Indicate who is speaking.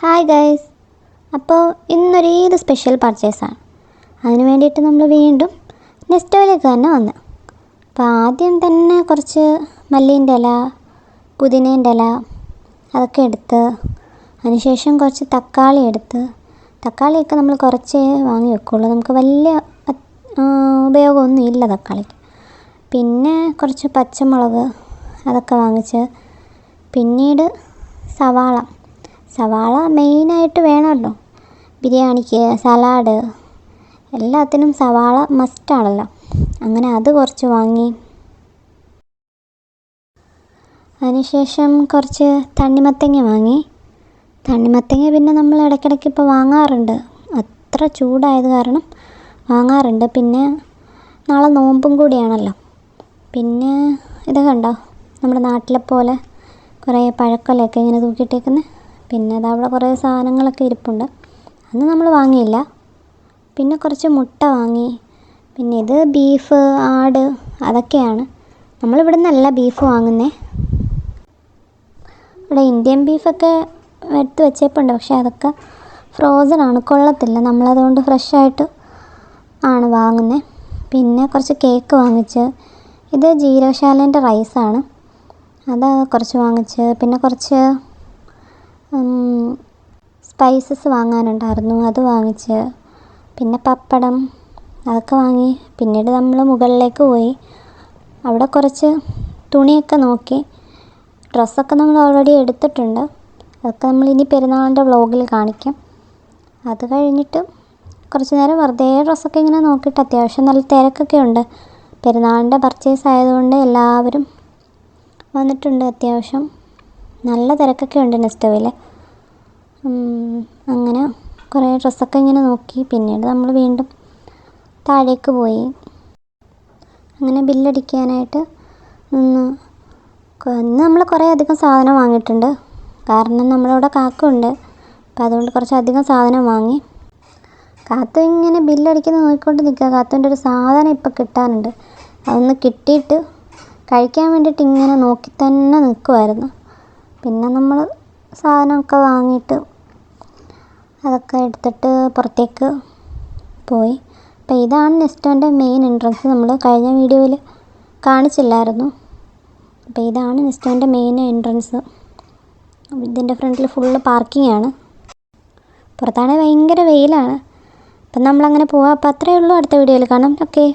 Speaker 1: Hi guys അപ്പോൾ ഇന്നൊരു ഏത് സ്പെഷ്യൽ പർച്ചേസാണ് അതിന് വേണ്ടിയിട്ട് നമ്മൾ വീണ്ടും നെസ്റ്റോയിലേക്ക് തന്നെ വന്ന്. അപ്പോൾ ആദ്യം തന്നെ കുറച്ച് മല്ലീന്റെ ഇല പുതിനേന്റെ ഇല അതൊക്കെ എടുത്ത് അതിനുശേഷം കുറച്ച് തക്കാളി എടുത്ത് തക്കാളിയൊക്കെ നമ്മൾ കുറച്ചേ വാങ്ങി വെക്കുള്ളൂ. നമുക്ക് വലിയ ഉപയോഗമൊന്നും ഇല്ല തക്കാളിക്ക്. പിന്നെ കുറച്ച് പച്ചമുളക് അതൊക്കെ വാങ്ങിച്ച് പിന്നീട് സവാള. സവാള മെയിനായിട്ട് വേണമല്ലോ. ബിരിയാണിക്ക് സലാഡ് എല്ലാത്തിനും സവാള മസ്റ്റാണല്ലോ അങ്ങനെ അത് കുറച്ച് വാങ്ങി. അതിനുശേഷം കുറച്ച് തണ്ണിമത്തങ്ങ വാങ്ങി. തണ്ണിമത്തങ്ങ പിന്നെ നമ്മൾ ഇടയ്ക്കിടയ്ക്ക് ഇപ്പോൾ വാങ്ങാറുണ്ട്. അത്ര ചൂടായത് കാരണം വാങ്ങാറുണ്ട്. പിന്നെ നാളെ നോമ്പും കൂടിയാണല്ലോ. പിന്നെ ഇത് കണ്ടോ? നമ്മുടെ നാട്ടിലെ പോലെ കുറേ പഴക്കൊലയൊക്കെ ഇങ്ങനെ തൂക്കിയിട്ടേക്കുന്നത് പിന്നെ അതവിടെ കുറേ സാധനങ്ങളൊക്കെ ഇരിപ്പുണ്ട്. അന്ന് നമ്മൾ വാങ്ങിയില്ല. പിന്നെ കുറച്ച് മുട്ട വാങ്ങി. പിന്നെ ഇത് ബീഫ് ആട് അതൊക്കെയാണ്. നമ്മളിവിടെ നിന്നല്ല ബീഫ് വാങ്ങുന്നേ. ഇവിടെ ഇന്ത്യൻ ബീഫൊക്കെ എടുത്ത് വെച്ചേപ്പുണ്ട്. പക്ഷേ അതൊക്കെ ഫ്രോസൺ ആണ്. കൊള്ളത്തില്ല. നമ്മളതുകൊണ്ട് ഫ്രഷായിട്ട് ആണ് വാങ്ങുന്നത് പിന്നെ കുറച്ച് കേക്ക് വാങ്ങിച്ച്. ഇത് ജീരകശാലേന്റെ റൈസാണ് അത് കുറച്ച് വാങ്ങിച്ച്. പിന്നെ കുറച്ച് സ്പൈസസ് വാങ്ങാനുണ്ടായിരുന്നു. അത് വാങ്ങിച്ച്. പിന്നെ പപ്പടം അതൊക്കെ വാങ്ങി. പിന്നീട് നമ്മൾ മുകളിലേക്ക് പോയി. അവിടെ കുറച്ച് തുണിയൊക്കെ നോക്കി. ഡ്രസ്സൊക്കെ നമ്മൾ ഓൾറെഡി എടുത്തിട്ടുണ്ട്. അതൊക്കെ നമ്മൾ ഇനി പെരുന്നാളിന്റെ വ്ളോഗിൽ കാണിക്കാം. അത് കഴിഞ്ഞിട്ട് കുറച്ച് നേരം വെറുതെ ഡ്രസ്സൊക്കെ ഇങ്ങനെ നോക്കിയിട്ട് അത്യാവശ്യം നല്ല തിരക്കൊക്കെ ഉണ്ട്. പെരുന്നാളിന്റെ പർച്ചേസ് ആയതുകൊണ്ട് എല്ലാവരും വന്നിട്ടുണ്ട് അത്യാവശ്യം. നല്ല തിരക്കൊക്കെ ഉണ്ട് നെസ്റ്റോവിൽ അങ്ങനെ കുറേ ഡ്രസ്സൊക്കെ ഇങ്ങനെ നോക്കി. പിന്നീട് നമ്മൾ വീണ്ടും താഴേക്ക് പോയി. അങ്ങനെ ബില്ലടിക്കാനായിട്ട് നിന്ന്. കൊ- ഇന്ന് നമ്മൾ കുറേ അധികം സാധനം വാങ്ങിയിട്ടുണ്ട്. കാരണം നമ്മളിവിടെ കാക്കുണ്ട് അപ്പോൾ അതുകൊണ്ട് കുറച്ചധികം സാധനം വാങ്ങി. കാത്തു ഇങ്ങനെ ബില്ലടിക്കുന്നത് നോക്കിക്കൊണ്ട് നിൽക്കുക. കാത്തുവിന്റെ ഒരു സാധനം ഇപ്പോൾ കിട്ടാനുണ്ട്. അതൊന്ന് കിട്ടിയിട്ട് കഴിക്കാൻ വേണ്ടിയിട്ട് ഇങ്ങനെ നോക്കി തന്നെ നിൽക്കുമായിരുന്നു പിന്നെ നമ്മൾ സാധനമൊക്കെ വാങ്ങിയിട്ട് അതൊക്കെ എടുത്തിട്ട് പുറത്തേക്ക് പോയി. അപ്പോൾ ഇതാണ് നെസ്റ്റോന്റെ മെയിൻ എൻട്രൻസ് നമ്മൾ കഴിഞ്ഞ വീഡിയോയിൽ കാണിച്ചില്ലായിരുന്നു. അപ്പോൾ ഇതാണ് നെസ്റ്റോന്റെ മെയിൻ എൻട്രൻസ് ഇതിന്റെ ഫ്രണ്ടിൽ ഫുള്ള് പാർക്കിംഗ് ആണ്. പുറത്താണെങ്കിൽ ഭയങ്കര വെയിലാണ്. അപ്പം നമ്മളങ്ങനെ പോവാം. അപ്പോൾ അത്രയേ ഉള്ളൂ അടുത്ത വീഡിയോയിൽ കാണാം. ഓക്കെ.